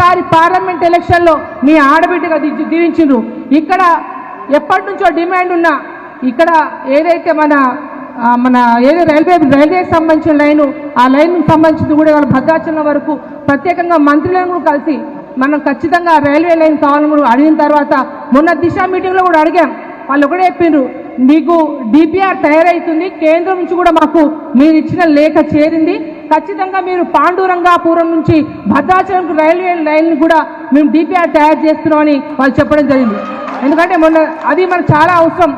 పోయినసారి పార్లమెంట్ ఎలక్షన్లో మీ ఆడబిడ్డగా ది- దీవించిండ్రు. ఇక్కడ ఎప్పటి నుంచో డిమాండ్ ఉన్న ఇక్కడ ఏదైతే మన మన ఏదో రైల్వే రైల్వేకి సంబంధించిన లైను ఆ లైన్ సంబంధించింది కూడా వాళ్ళ భద్రాచలం వరకు ప్రత్యేకంగా మంత్రులను కూడా కలిసి మనం ఖచ్చితంగా రైల్వే లైన్ కావాలని కూడా అడిగిన తర్వాత మొన్న దిశ మీటింగ్లో కూడా అడిగాం. వాళ్ళు ఒకటే చెప్పిండ్రు మీకు డిపిఆర్ తయారవుతుంది కేంద్రం నుంచి కూడా మాకు మీరు ఇచ్చిన లేఖ చేరింది ఖచ్చితంగా మీరు పాండురంగాపురం నుంచి భద్రాచలంకు రైల్వే లైన్ కూడా మేము డిపిఆర్ తయారు చేస్తున్నామని వాళ్ళు చెప్పడం జరిగింది. ఎందుకంటే మొన్న అది మనకు చాలా అవసరం.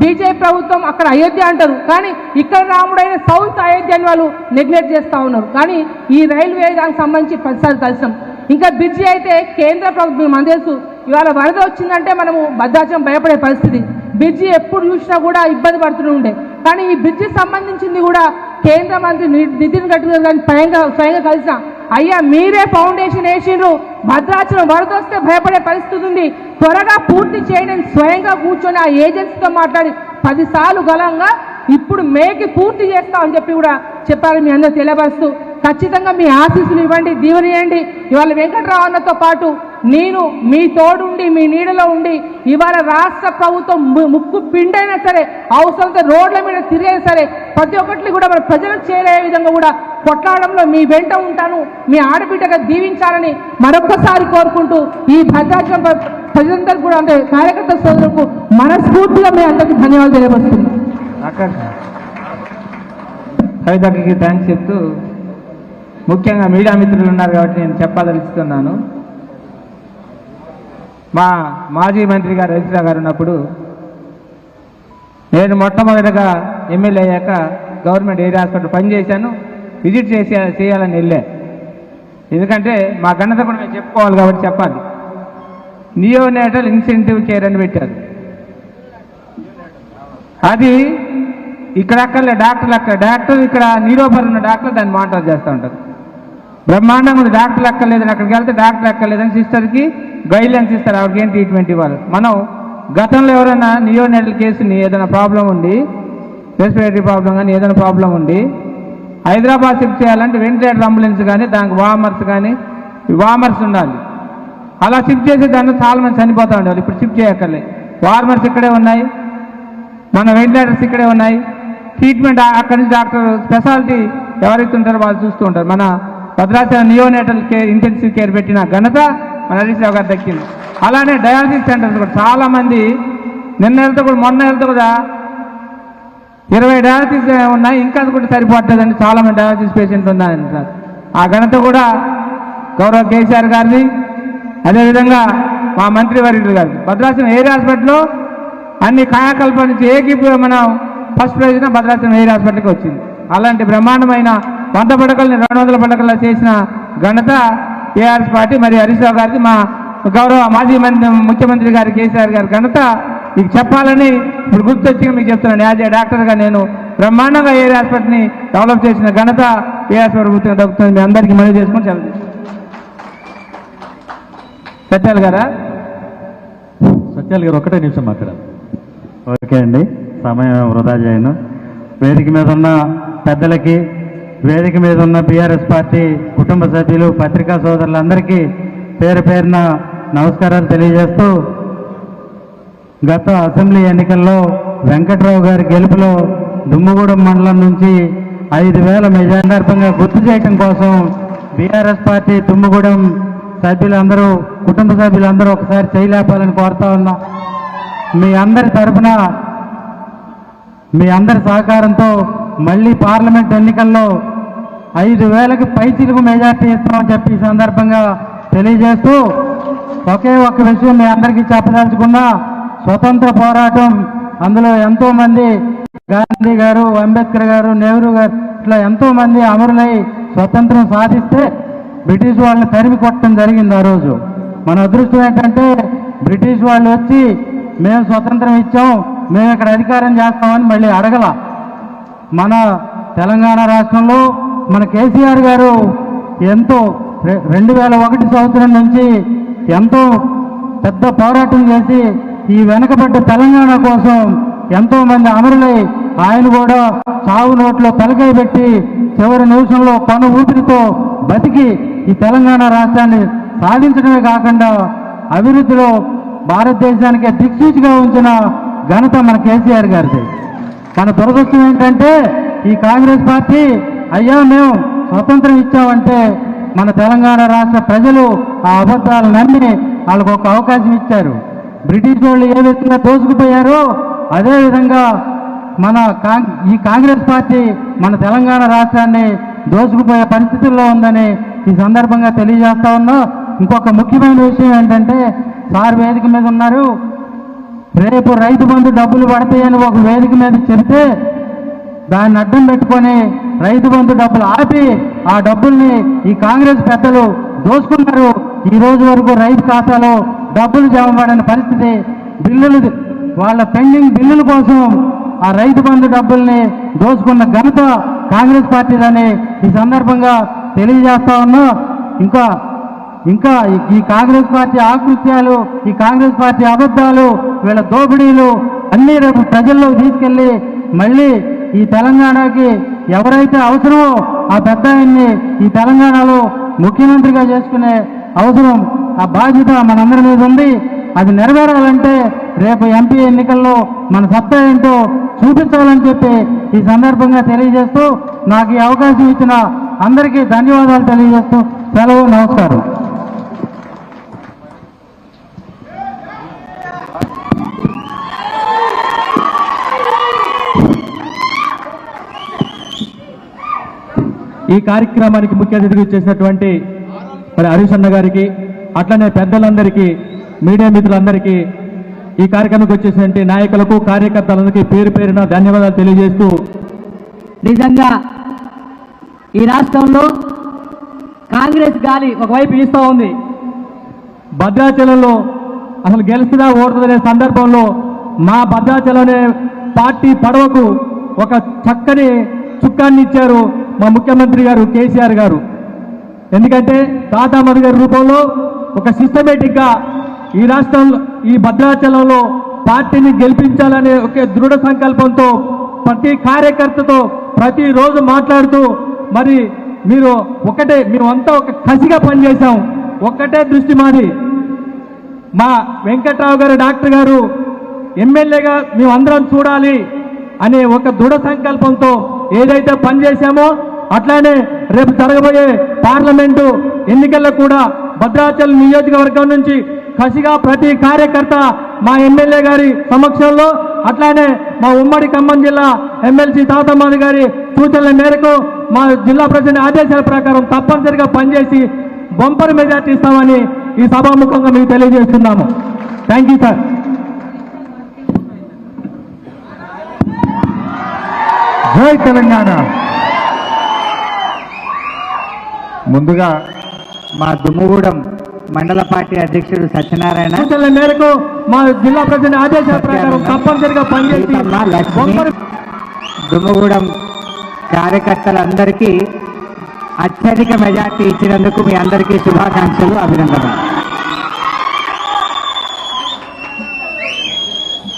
బీజేపీ ప్రభుత్వం అక్కడ అయోధ్య అంటారు. కానీ ఇక్కడ రాముడైన సౌత్ అయోధ్య అని వాళ్ళు నెగ్లెక్ట్ చేస్తూ ఉన్నారు. కానీ ఈ రైల్వే దానికి సంబంధించి ప్రతిసారి కలిసాం ఇంకా బ్రిడ్జి అయితే కేంద్ర ప్రభుత్వం మన తెలుసు ఇవాళ వరద వచ్చిందంటే మనము భద్రాచలం భయపడే పరిస్థితి. బ్రిడ్జి ఎప్పుడు చూసినా కూడా ఇబ్బంది పడుతూనే ఉండే. కానీ ఈ బ్రిడ్జి సంబంధించింది కూడా కేంద్ర మంత్రి నితిన్ గడ్కరీ గారిని స్వయంగా స్వయంగా కలిసిన అయ్యా మీరే ఫౌండేషన్ వేసిండ్రు. భద్రాచలం వరదొస్తే భయపడే పరిస్థితి ఉంది. త్వరగా పూర్తి చేయడం స్వయంగా కూర్చొని ఆ ఏజెన్సీతో మాట్లాడి పదిసార్లు గలంగా ఇప్పుడు మేకి పూర్తి చేస్తామని చెప్పి కూడా చెప్పారు మీ అందరూ తెలియపరుస్తూ. ఖచ్చితంగా మీ ఆశీస్సులు ఇవ్వండి దీవెనియండి ఇవాళ వెంకట్రావు అన్నతో పాటు నేను మీ తోడుండి మీ నీడలో ఉండి ఇవాళ రాష్ట్ర ప్రభుత్వం ము- ముక్కు పిండైనా సరే అవసరంతో రోడ్ల మీద తిరిగైనా సరే ప్రతి ఒక్కటి కూడా మన ప్రజలకు చేరే విధంగా కూడా కొట్లాడంలో మీ వెంట ఉంటాను మీ ఆడబిడ్డగా దీవించాలని మరొక్కసారి కోరుకుంటూ ఈ భద్రాచలం ప్ర- ప్రజలందరికీ కూడా అంటే కార్యకర్త సోదరులకు మనస్ఫూర్తిగా మీ అందరికీ ధన్యవాదాలు తెలియపరుస్తున్నాను. అక్కడ కవితకి థ్యాంక్స్ చెప్తూ ముఖ్యంగా మీడియా మిత్రులు ఉన్నారు కాబట్టి నేను చెప్పదలుచుకున్నాను. మా మాజీ మంత్రి గారు రజిత గారు ఉన్నప్పుడు నేను మొట్టమొదటిగా ఎమ్మెల్యే అయ్యాక గవర్నమెంట్ ఏరియా హాస్పిటల్ పనిచేశాను విజిట్ చేసి చేయాలని వెళ్ళా. ఎందుకంటే మా ఘనత కూడా మేము చెప్పుకోవాలి కాబట్టి చెప్పాలి. నియోనేటల్ ఇన్సెంటివ్ కేర్ అని పెట్టారు. అది ఇక్కడ అక్కర్లే డాక్టర్లు అక్కడ డాక్టర్ ఇక్కడ నీరోపర్ ఉన్న డాక్టర్ దాన్ని మానిటర్ చేస్తూ ఉంటారు. బ్రహ్మాండంగా ఉంది. డాక్టర్లు అక్కర్లేదని అక్కడికి వెళ్తే డాక్టర్ అక్కర్లేదని సిస్టర్కి గైడ్లైన్స్ ఇస్తారు. ఆవిడకి ఏం ట్రీట్మెంట్ ఇవ్వాలి? మనం గతంలో ఎవరైనా నియోనెటల్ కేసుని ఏదైనా ప్రాబ్లం ఉండి రెస్పిరేటరీ ప్రాబ్లం కానీ ఏదైనా ప్రాబ్లం ఉండి హైదరాబాద్ షిఫ్ట్ చేయాలంటే వెంటిలేటర్ అంబులెన్స్ కానీ దానికి వామర్స్ కానీ వామర్స్ ఉండాలి. అలా షిఫ్ట్ చేసే దాంట్లో చాలా మంది చనిపోతూ ఉండేవాళ్ళు. ఇప్పుడు షిఫ్ట్ చేయక్కర్లే. వార్మర్స్ ఇక్కడే ఉన్నాయి. మన వెంటిలేటర్స్ ఇక్కడే ఉన్నాయి. ట్రీట్మెంట్ అక్కడి నుంచి డాక్టర్ స్పెషాలిటీ ఎవరైతే ఉంటారో వాళ్ళు చూస్తూ ఉంటారు. మన Bhadrachala neonatal care intensive care పెట్టిన ఘనత మన హరీష్రావు గారు దక్కింది. అలానే డయాలసిస్ సెంటర్స్ కూడా. చాలామంది నిన్న వెళ్తే కూడా మొన్న వెళ్తే కూడా ఇరవై డయాలసిస్ ఉన్నాయి. ఇంకా అది కూడా సరిపోతుందండి చాలా మంది డయాలసిస్ పేషెంట్ ఉన్నారంటారు ఆ ఘనత కూడా గౌరవ కేసీఆర్ గారిది. అదేవిధంగా మా మంత్రి వర్యులు గారు. భద్రాచలం ఏరియా హాస్పిటల్లో అన్ని కాయాకల్పాల నుంచి ఏకి మనం ఫస్ట్ ప్రైజ్ భద్రాచలం ఏరియా హాస్పిటల్కి వచ్చింది. అలాంటి బ్రహ్మాండమైన వంద పడకల్ని రెండు వందల పడకల్లో చేసిన ఘనత టీఆర్ఎస్ పార్టీ మరియు హరీష్ రావు మా గౌరవ మాజీ మంత్రి ముఖ్యమంత్రి గారి కేసీఆర్ గారి ఘనత. మీకు చెప్పాలని ఇప్పుడు గుర్తొచ్చి మీకు చెప్తున్నాను. యాజ్ ఏ డాక్టర్గా నేను బ్రహ్మాండంగా ఏరియా హాస్పిటల్ని డెవలప్ చేసిన ఘనత ఏఆర్ ప్రభుత్వం దక్కుతుంది. మీ అందరికీ మనవి చేసుకుని సెలవు సత్యాలు గారా? సత్యాలు గారు ఒకటే నిమిషం మాట్లాడాలి. ఓకే అండి. సమయం వృధా చేయను. వేదిక మీద ఉన్న పెద్దలకి వేదిక మీద ఉన్న బీఆర్ఎస్ పార్టీ కుటుంబ సభ్యులు పత్రికా సోదరులందరికీ పేరు పేరున నమస్కారాలు తెలియజేస్తూ గత అసెంబ్లీ ఎన్నికల్లో వెంకట్రావు గారి గెలుపులో దుమ్ముగూడెం మండలం నుంచి ఐదు వేల మెజార్టీగా గుర్తు చేయటం కోసం బీఆర్ఎస్ పార్టీ దుమ్ముగూడెం సభ్యులందరూ కుటుంబ సభ్యులందరూ ఒకసారి చేయలేపాలని కోరుతా ఉన్నా. మీ అందరి తరఫున మీ అందరి సహకారంతో మళ్ళీ పార్లమెంట్ ఎన్నికల్లో ఐదు వేలకు పైచిలకు మెజార్టీ ఇస్తామని చెప్పి ఈ సందర్భంగా తెలియజేస్తూ ఒకే ఒక్క విషయం మీ అందరికీ చెప్పదలుచుకున్నా స్వతంత్ర పోరాటం. అందులో ఎంతోమంది గాంధీ గారు అంబేద్కర్ గారు నెహ్రూ గారు ఇట్లా ఎంతోమంది అమరులై స్వతంత్రం సాధిస్తే బ్రిటిష్ వాళ్ళని తరిమి కొట్టడం జరిగింది ఆ రోజు. మన అదృష్టం ఏంటంటే బ్రిటిష్ వాళ్ళు వచ్చి మేము స్వతంత్రం ఇచ్చాం మేము ఇక్కడ అధికారం చేస్తామని మళ్ళీ అడగల. మన తెలంగాణ రాష్ట్రంలో మన కేసీఆర్ గారు ఎంతో రె- రెండు వేల ఒకటి సంవత్సరం నుంచి ఎంతో పెద్ద పోరాటం చేసి ఈ వెనకబడ్డ తెలంగాణ కోసం ఎంతో మంది అమరులై ఆయన కూడా చావు నోట్లో తలకాయ పెట్టి చివరి నిమిషంలో కొన ఊపిరితో బతికి ఈ తెలంగాణ రాష్ట్రాన్ని సాధించడమే కాకుండా అభివృద్ధిలో భారతదేశానికి దిక్సూచిగా ఉంచిన ఘనత మన కేసీఆర్ గారిది. కానీ దురదృష్టం ఏంటంటే ఈ కాంగ్రెస్ పార్టీ అయ్యా మేము స్వతంత్రం ఇచ్చామంటే మన తెలంగాణ రాష్ట్ర ప్రజలు ఆ అబద్ధాలు నమ్మి వాళ్ళకు ఒక అవకాశం ఇచ్చారు. బ్రిటిష్ వాళ్ళు ఏ విధంగా దోసుకుపోయారో అదేవిధంగా మన కాంగ్ ఈ కాంగ్రెస్ పార్టీ మన తెలంగాణ రాష్ట్రాన్ని దోసుకుపోయే పరిస్థితుల్లో ఉందని ఈ సందర్భంగా తెలియజేస్తా ఉన్నా. ఇంకొక ముఖ్యమైన విషయం ఏంటంటే సార్ వేదిక మీద ఉన్నారు. రేపు రైతు బంధు డబ్బులు పడతాయని ఒక వేదిక మీద చెబితే దాన్ని అడ్డం పెట్టుకొని రైతు బంధు డబ్బులు ఆపి ఆ డబ్బుల్ని ఈ కాంగ్రెస్ పెద్దలు దోసుకున్నారు. ఈ రోజు వరకు రైతు ఖాతాలో డబ్బులు జమ పడని పరిస్థితి బిల్లులు వాళ్ళ పెండింగ్ బిల్లుల కోసం ఆ రైతు బంధు డబ్బుల్ని దోసుకున్న ఘనత కాంగ్రెస్ పార్టీదని ఈ సందర్భంగా తెలియజేస్తా ఉన్నా. ఇంకా ఇంకా ఈ- కాంగ్రెస్ పార్టీ ఆకృత్యాలు ఈ కాంగ్రెస్ పార్టీ అబద్ధాలు వీళ్ళ దోపిడీలు అన్నీ రేపు ప్రజల్లో తీసుకెళ్ళి మళ్ళీ ఈ తెలంగాణకి ఎవరైతే అవసరమో ఆ పెద్ద ఆయన్ని ఈ తెలంగాణలో ముఖ్యమంత్రిగా చేసుకునే అవసరం ఆ బాధ్యత మనందరి మీద ఉంది. అది నెరవేరాలంటే రేపు ఎంపీ ఎన్నికల్లో మన సత్తా ఏంటో చూపించాలని చెప్పి ఈ సందర్భంగా తెలియజేస్తూ నాకు ఈ అవకాశం ఇచ్చిన అందరికీ ధన్యవాదాలు తెలియజేస్తూ సెలవు నమస్కారం. ఈ కార్యక్రమానికి ముఖ్య అతిథిగా ఇచ్చేసినటువంటి మరి హరీష్ అన్న గారికి అట్లనే పెద్దలందరికీ మీడియా మిత్రులందరికీ ఈ కార్యక్రమానికి వచ్చేసినటువంటి నాయకులకు కార్యకర్తలందరికీ పేరు పేరున ధన్యవాదాలు తెలియజేస్తూ నిజంగా ఈ రాష్ట్రంలో కాంగ్రెస్ గాలి ఒకవైపు వీస్తూ ఉంది. భద్రాచలంలో అసలు గెలుస్తుందా ఓడుతుందనే సందర్భంలో మా భద్రాచలం అనే పార్టీ పడవకు ఒక చక్కని చుక్కాన్ని ఇచ్చారు. మా ముఖ్యమంత్రి గారు కేసీఆర్ గారు. ఎందుకంటే తాతామధు గారి రూపంలో ఒక సిస్టమేటిక్గా ఈ రాష్ట్రంలో ఈ భద్రాచలంలో పార్టీని గెలిపించాలనే ఒక దృఢ సంకల్పంతో ప్రతి కార్యకర్తతో ప్రతిరోజు మాట్లాడుతూ మరి మీరు ఒకటే మేమంతా ఒక కసిగా పనిచేశాం. ఒక్కటే దృష్టి మాది. మా వెంకట్రావు గారు డాక్టర్ గారు ఎమ్మెల్యేగా మేమందరం చూడాలి అనే ఒక దృఢ సంకల్పంతో ఏదైతే పనిచేశామో అట్లానే రేపు జరగబోయే పార్లమెంటు ఎన్నికల్లో కూడా భద్రాచలం నియోజకవర్గం నుంచి కసిగా ప్రతి కార్యకర్త మా ఎమ్మెల్యే గారి సమక్షంలో అట్లానే మా ఉమ్మడి ఖమ్మం జిల్లా ఎమ్మెల్సీ తాతమ్మది గారి సూచనల మేరకు మా జిల్లా ప్రజల ఆదేశాల ప్రకారం తప్పనిసరిగా పనిచేసి బొంపర్ మెజార్టీ ఇస్తామని ఈ సభాముఖంగా మీకు తెలియజేస్తున్నాము. థ్యాంక్ యూ సార్ జై తెలంగాణ. ముందుగా మా దుమ్ముగూడెం మండల పార్టీ అధ్యక్షుడు సత్యనారాయణ. మేరకు మా జిల్లా ప్రెసిడెంట్ ఆదేశాల ప్రకారం తప్పనిసరిగా పనిచేసి దుమ్ముగూడెం కార్యకర్తలందరికీ అత్యధిక మెజార్టీ ఇచ్చినందుకు మీ అందరికీ శుభాకాంక్షలు అభినందనలు.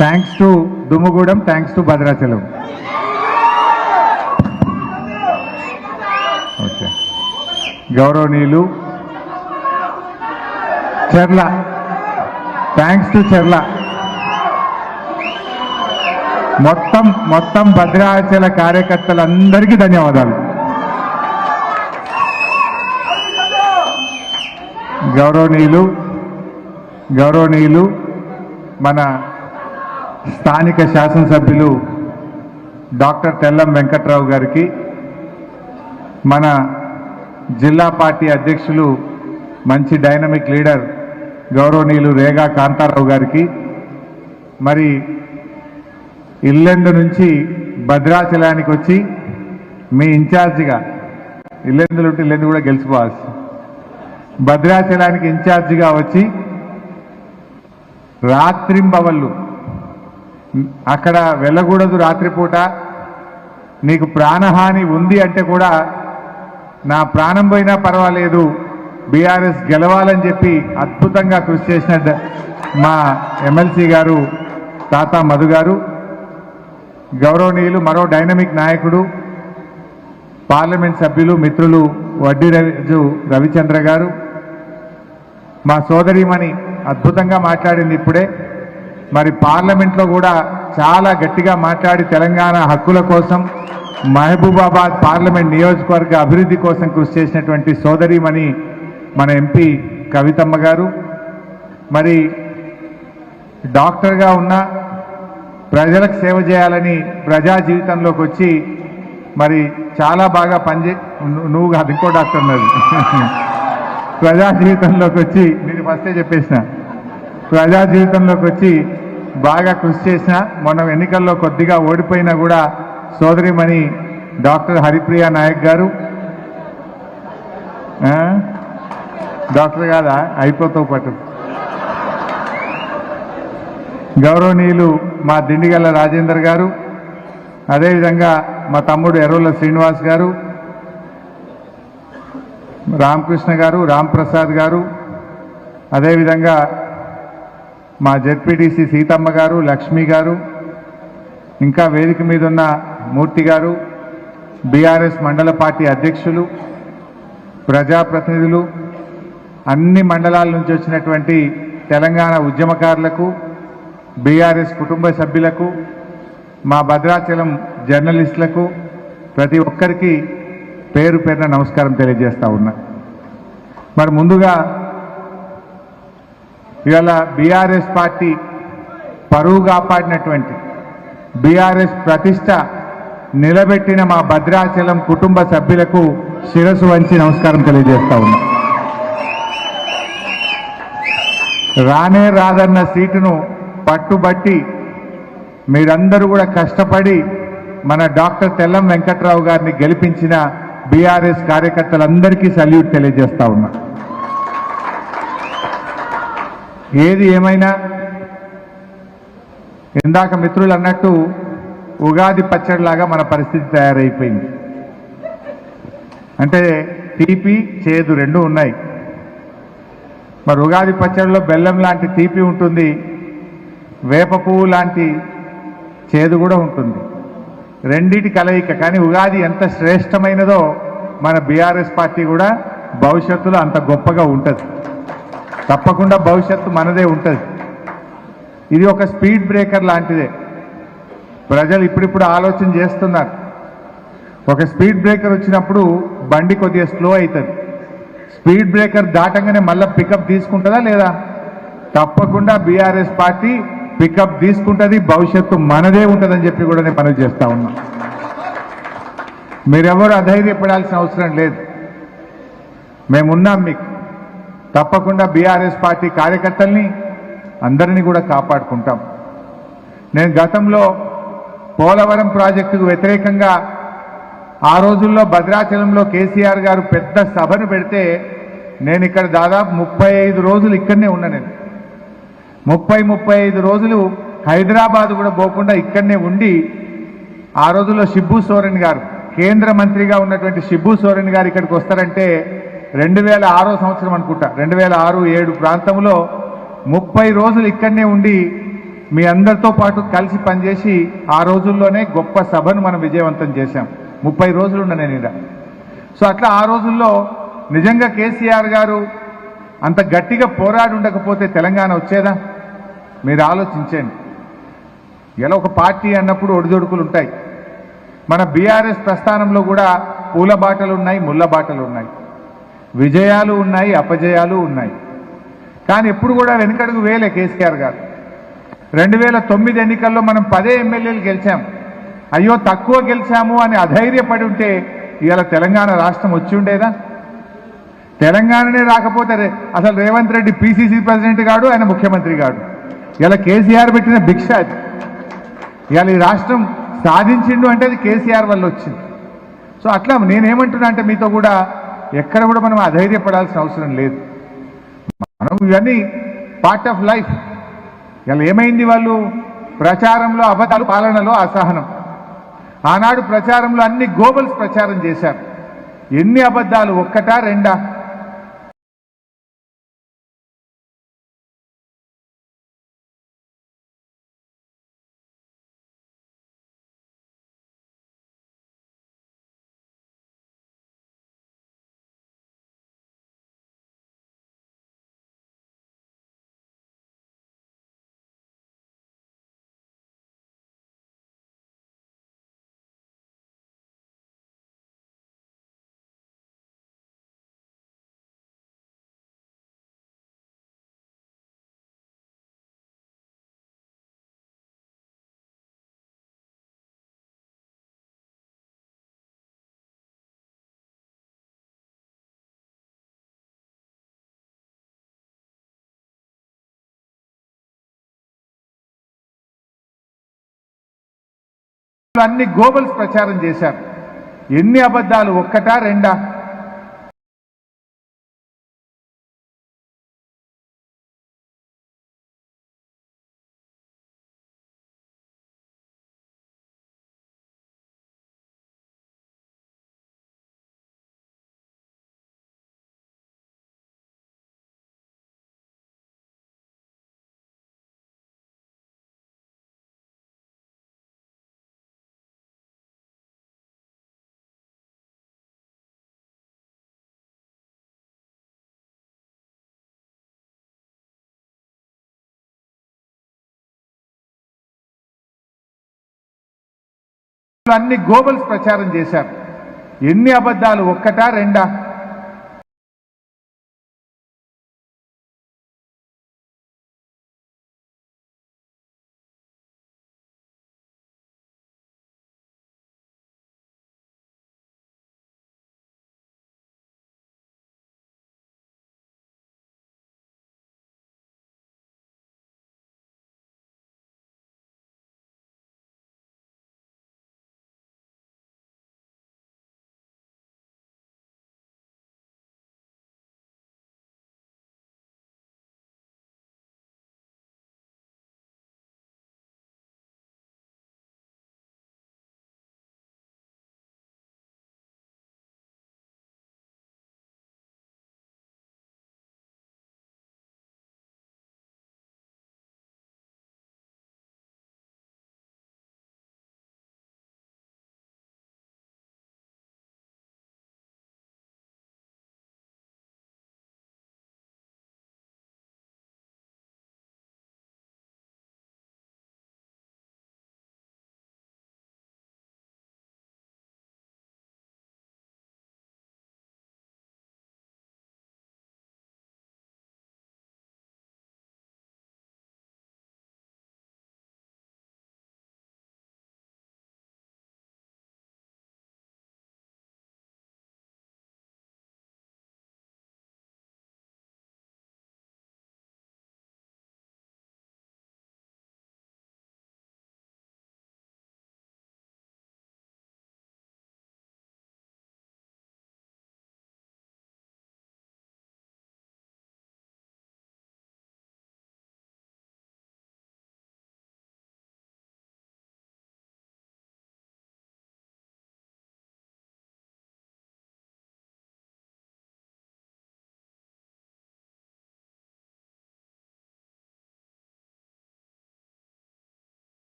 Thanks to Dummugudem thanks to Bhadrachalam. గౌరవనీయులు. చెర్ల. థ్యాంక్స్ టు చెర్ల. మొత్తం మొత్తం భద్రాచల కార్యకర్తలందరికీ ధన్యవాదాలు. గౌరవనీయులు గౌరవనీయులు మన స్థానిక శాసనసభ్యులు డాక్టర్ తెల్లం వెంకట్రావు గారికి మన జిల్లా పార్టీ అధ్యక్షులు మంచి డైనమిక్ లీడర్ గౌరవనీయులు రేగా కాంతారావు గారికి మరి ఇల్లెందు నుంచి భద్రాచలానికి వచ్చి మీ ఇన్ఛార్జిగా ఇల్లెందులు ఉంటే ఇల్లెందు కూడా గెలిచిపోవాల్సి. భద్రాచలానికి ఇన్ఛార్జిగా వచ్చి రాత్రింబవళ్ళు అక్కడ వెళ్ళకూడదు రాత్రిపూట నీకు ప్రాణహాని ఉంది అంటే కూడా నా ప్రాణం పోయినా పర్వాలేదు. బీఆర్ఎస్ గెలవాలని చెప్పి అద్భుతంగా కృషి చేసిన మా ఎమ్మెల్సీ గారు తాత మధు గారు గౌరవనీయులు మరో డైనమిక్ నాయకుడు పార్లమెంట్ సభ్యులు మిత్రులు వడ్డీ రవిజు రవిచంద్ర గారు. మా సోదరిమణి అద్భుతంగా మాట్లాడింది ఇప్పుడే. మరి పార్లమెంట్లో కూడా చాలా గట్టిగా మాట్లాడి తెలంగాణ హక్కుల కోసం మహబూబాబాద్ పార్లమెంట్ నియోజకవర్గ అభివృద్ధి కోసం కృషి చేసినటువంటి సోదరిమణి మన ఎంపీ కవితమ్మ గారు. మరి డాక్టర్గా ఉన్న ప్రజలకు సేవ చేయాలని ప్రజా జీవితంలోకి వచ్చి మరి చాలా బాగా పనిచే నువ్వు కాదు ఇంకో డాక్టర్ ఉన్నది. ప్రజా జీవితంలోకి వచ్చి నేను ఫస్టే చెప్పేసిన. ప్రజా జీవితంలోకి వచ్చి బాగా కృషి చేసిన మొన్న ఎన్నికల్లో కొద్దిగా ఓడిపోయినా కూడా సోదరిమణి డాక్టర్ హరిప్రియ నాయక్ గారు డాక్టర్ కాదా? అయిపోతావు పట్టు గౌరవనీయులు మా దిండిగల్ల రాజేందర్ గారు అదేవిధంగా మా తమ్ముడు ఎర్రుల శ్రీనివాస్ గారు రామకృష్ణ గారు రాంప్రసాద్ గారు అదేవిధంగా మా జెడ్పీటీసీ సీతమ్మ గారు లక్ష్మి గారు ఇంకా వేదిక మీద ఉన్న మూర్తి గారు బీఆర్ఎస్ మండల పార్టీ అధ్యక్షులు ప్రజాప్రతినిధులు అన్ని మండలాల నుంచి వచ్చినటువంటి తెలంగాణ ఉద్యమకారులకు బీఆర్ఎస్ కుటుంబ సభ్యులకు మా భద్రాచలం జర్నలిస్టులకు ప్రతి ఒక్కరికి పేరు పేరున నమస్కారం తెలియజేస్తూ ఉన్నా. మరి ముందుగా ఇవాళ బీఆర్ఎస్ పార్టీ పరువు కాపాడినటువంటి బీఆర్ఎస్ ప్రతిష్ట నిలబెట్టిన మా భద్రాచలం కుటుంబ సభ్యులకు శిరసు వంచి నమస్కారం తెలియజేస్తా ఉన్నా. రానే రాదన్న సీటును పట్టుబట్టి మీరందరూ కూడా కష్టపడి మన డాక్టర్ తెల్లం వెంకట్రావు గారిని గెలిపించిన బీఆర్ఎస్ కార్యకర్తలందరికీ సల్యూట్ తెలియజేస్తా ఉన్నా. ఏది ఏమైనా? ఇందాక మిత్రులు అన్నట్టు ఉగాది పచ్చడిలాగా మన పరిస్థితి తయారైపోయింది. అంటే తీపి చేదు రెండు ఉన్నాయి. మరి ఉగాది పచ్చడిలో బెల్లం లాంటి తీపి ఉంటుంది వేప పువ్వు లాంటి చేదు కూడా ఉంటుంది. రెండిటి కలయిక కానీ ఉగాది ఎంత శ్రేష్టమైనదో మన బీఆర్ఎస్ పార్టీ కూడా భవిష్యత్తులో అంత గొప్పగా ఉంటుంది. తప్పకుండా భవిష్యత్తు మనదే ఉంటుంది. ఇది ఒక స్పీడ్ బ్రేకర్ లాంటిదే. ప్రజలు ఇప్పుడిప్పుడు ఆలోచన చేస్తున్నారు. ఒక స్పీడ్ బ్రేకర్ వచ్చినప్పుడు బండి కొద్దిగా స్లో అవుతుంది. స్పీడ్ బ్రేకర్ దాటంగానే మళ్ళీ పికప్ తీసుకుంటుందా లేదా? తప్పకుండా బీఆర్ఎస్ పార్టీ పికప్ తీసుకుంటుంది భవిష్యత్తు మనదే ఉంటుందని చెప్పి కూడా నేను పని చేస్తా ఉన్నా. మీరెవరు అధైర్యపడాల్సిన అవసరం లేదు. మేమున్నాం మీకు. తప్పకుండా బీఆర్ఎస్ పార్టీ కార్యకర్తల్ని అందరినీ కూడా కాపాడుకుంటాం. నేను గతంలో పోలవరం ప్రాజెక్టుకు వ్యతిరేకంగా ఆ రోజుల్లో భద్రాచలంలో కేసీఆర్ గారు పెద్ద సభను పెడితే నేను ఇక్కడ దాదాపు ముప్పై ఐదు రోజులు ఇక్కడనే ఉన్నా నేను. ముప్పై ముప్పై ఐదు రోజులు హైదరాబాద్ కూడా పోకుండా ఇక్కడనే ఉండి ఆ రోజుల్లో షిబ్బు సోరెన్ గారు కేంద్ర మంత్రిగా ఉన్నటువంటి షిబ్బు సోరెన్ గారు ఇక్కడికి వస్తారంటే రెండు వేల ఆరో సంవత్సరం అనుకుంటా. రెండు వేల ఆరు ఏడు ప్రాంతంలో ముప్పై రోజులు ఇక్కడనే ఉండి మీ అందరితో పాటు కలిసి పనిచేసి ఆ రోజుల్లోనే గొప్ప సభను మనం విజయవంతం చేశాం. ముప్పై రోజులు ఉన్న నేను ఇక్కడ సో అట్లా ఆ రోజుల్లో నిజంగా కేసీఆర్ గారు అంత గట్టిగా పోరాడి ఉండకపోతే తెలంగాణ వచ్చేదా? మీరు ఆలోచించండి. ఎలా ఒక పార్టీ అన్నప్పుడు ఒడిదొడుకులు ఉంటాయి. మన బీఆర్ఎస్ ప్రస్థానంలో కూడా పూల బాటలు ఉన్నాయి ముళ్ళ బాటలు ఉన్నాయి విజయాలు ఉన్నాయి అపజయాలు ఉన్నాయి. కానీ ఎప్పుడు కూడా వెనుకడుగు వేలే కేసీఆర్ గారు. రెండు వేల తొమ్మిది ఎన్నికల్లో మనం పదే ఎమ్మెల్యేలు గెలిచాం. అయ్యో తక్కువ గెలిచాము అని అధైర్యపడి ఉంటే ఇవాళ తెలంగాణ రాష్ట్రం వచ్చి ఉండేదా? తెలంగాణనే రాకపోతే అసలు రేవంత్ రెడ్డి పిసిసి ప్రెసిడెంట్ గాడు ఆయన ముఖ్యమంత్రి గాడు. ఇలా కేసీఆర్ పెట్టిన భిక్ష అది. ఇవాళ ఈ రాష్ట్రం సాధించిండు అంటే అది కేసీఆర్ వల్ల వచ్చింది. సో అట్లా నేనేమంటున్నా అంటే మీతో కూడా ఎక్కడ కూడా మనం అధైర్యపడాల్సిన అవసరం లేదు. మనం ఇవన్నీ పార్ట్ ఆఫ్ లైఫ్ ఇలా ఏమైంది వాళ్ళు? ప్రచారంలో అబద్ధాలు పాలనలో అసహనం. ఆనాడు ప్రచారంలో అన్ని గోబల్స్ ప్రచారం చేశారు. ఎన్ని అబద్ధాలు? ఒక్కటా? రెండా? అన్ని గోబల్స్ ప్రచారం చేశారు. ఎన్ని అబద్ధాలు? ఒక్కటా రెండా? అన్ని గోబల్స్ ప్రచారం చేశారు. ఎన్ని అబద్ధాలు ఒక్కటా రెండా?